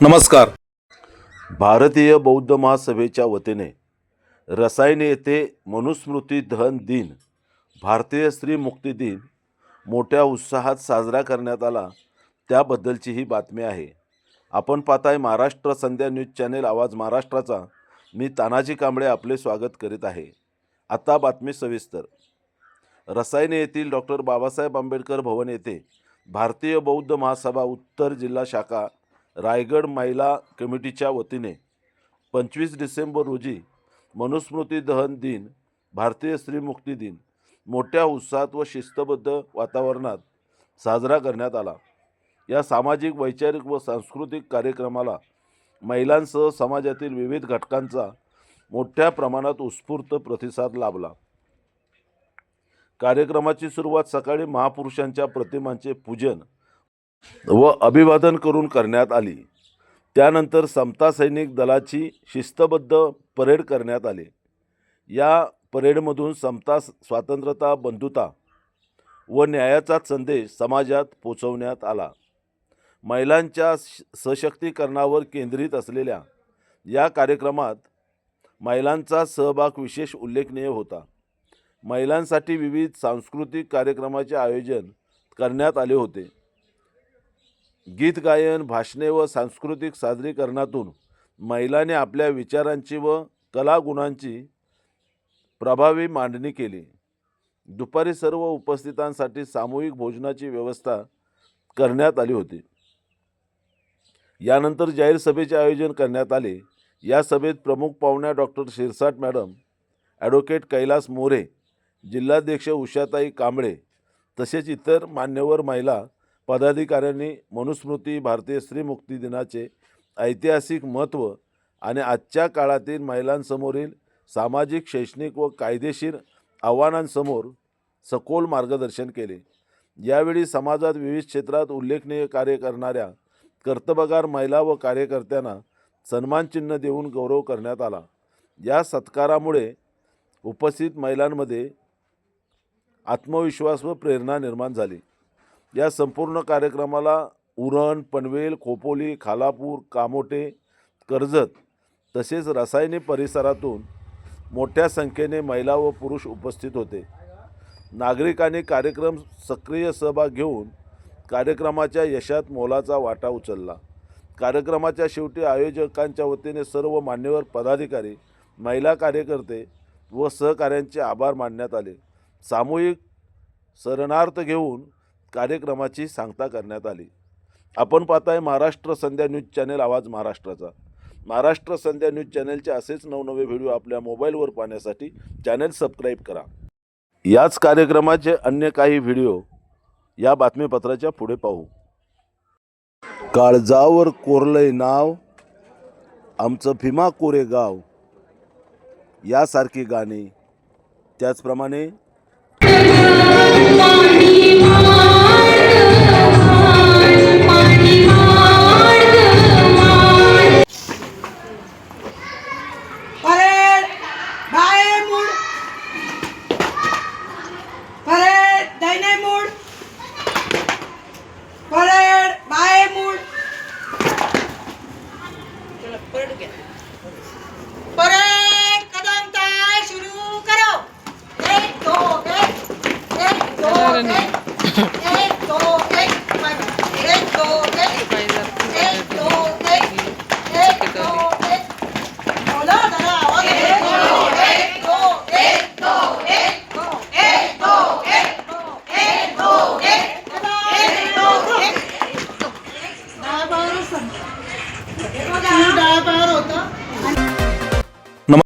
नमस्कार. भारतीय बौद्ध महासभेच्या वतीने रसायने येथे मनुस्मृती दहन दिन भारतीय स्त्री मुक्ती दिन मोठ्या उत्साहात साजरा करण्यात आला त्याबद्दलची ही बातमी आहे. आपण पाहताय महाराष्ट्र संध्या न्यूज चॅनेल आवाज महाराष्ट्राचा. मी तानाजी कांबळे आपले स्वागत करीत आहे. आता बातमी सविस्तर. रसायने येथील डॉक्टर बाबासाहेब आंबेडकर भवन येथे भारतीय बौद्ध महासभा उत्तर जिल्हा शाखा रायगड महिला कमिटीच्या वतीने पंचवीस डिसेंबर रोजी मनुस्मृती दहन दिन भारतीय स्त्रीमुक्ती दिन मोठ्या उत्साहात व शिस्तबद्ध वातावरणात साजरा करण्यात आला. या सामाजिक वैचारिक व सांस्कृतिक कार्यक्रमाला महिलांसह समाजातील विविध घटकांचा मोठ्या प्रमाणात उत्स्फूर्त प्रतिसाद लाभला. कार्यक्रमाची सुरुवात सकाळी महापुरुषांच्या प्रतिमांचे पूजन व अभिवादन करून करण्यात आली. त्यानंतर समता सैनिक दलाची शिस्तबद्ध परेड करण्यात आले. या परेडमधून समता स्वातंत्र्यता बंधुता व न्यायाचा संदेश समाजात पोचवण्यात आला. महिलांच्या सशक्तीकरणावर केंद्रित असलेल्या या कार्यक्रमात महिलांचा सहभाग विशेष उल्लेखनीय होता. महिलांसाठी विविध सांस्कृतिक कार्यक्रमाचे आयोजन करण्यात आले होते. गीत गायन भाषणे व सांस्कृतिक सादरीकरणातून महिलांनी आपल्या विचारांची व कलागुणांची प्रभावी मांडणी केली. दुपारी सर्व उपस्थितांसाठी सामूहिक भोजनाची व्यवस्था करण्यात आली होती. यानंतर जाहीर सभेचे आयोजन करण्यात आले. या सभेत प्रमुख पाहुण्या doctor Shirsat madam advocate Kailas More जिल्हाध्यक्ष उषाताई कांबळे तसेच इतर मान्यवर महिला पदाधिकाऱ्यांनी मनुस्मृती भारतीय स्त्री मुक्ती दिनाचे ऐतिहासिक महत्त्व आणि आजच्या काळातील महिलांसमोरील सामाजिक शैक्षणिक व कायदेशीर आव्हानांसमोर सखोल मार्गदर्शन केले. यावेळी समाजात विविध क्षेत्रात उल्लेखनीय कार्य करणाऱ्या कर्तबगार महिला व कार्यकर्त्यांना सन्मानचिन्ह देऊन गौरव करण्यात आला. या सत्कारामुळे उपस्थित महिलांमध्ये आत्मविश्वास व प्रेरणा निर्माण झाली. या संपूर्ण कार्यक्रमाला उरण पनवेल खोपोली खालापूर कामोटे कर्जत तसेच रसायने परिसरातून मोठ्या संख्येने महिला व पुरुष उपस्थित होते. नागरिकांनी कार्यक्रम सक्रिय सहभाग घेऊन कार्यक्रमाच्या यशात मोलाचा वाटा उचलला. कार्यक्रमाच्या शेवटी आयोजकांच्या वतीने सर्व मान्यवर पदाधिकारी महिला कार्यकर्ते व सहकाऱ्यांचे आभार मानण्यात आले. सामूहिक सरणार्थ घेऊन कार्यक्रमाची सांगता करण्यात आली. आपण पाहताय महाराष्ट्र संध्या न्यूज चॅनेल आवाज महाराष्ट्राचा. महाराष्ट्र संध्या न्यूज चॅनेलचे असेच नवनवे व्हिडिओ आपल्या मोबाईलवर पाहण्यासाठी चॅनेल सबस्क्राईब करा. याच कार्यक्रमाचे अन्य काही व्हिडिओ या बातमीपत्राच्या पुढे पाहू. काळजावर कोरलंय नाव आमचं भीमा कोरे गाव यासारखी गाणी. त्याचप्रमाणे दाहिने मूड परेड बाये मूड घ्या.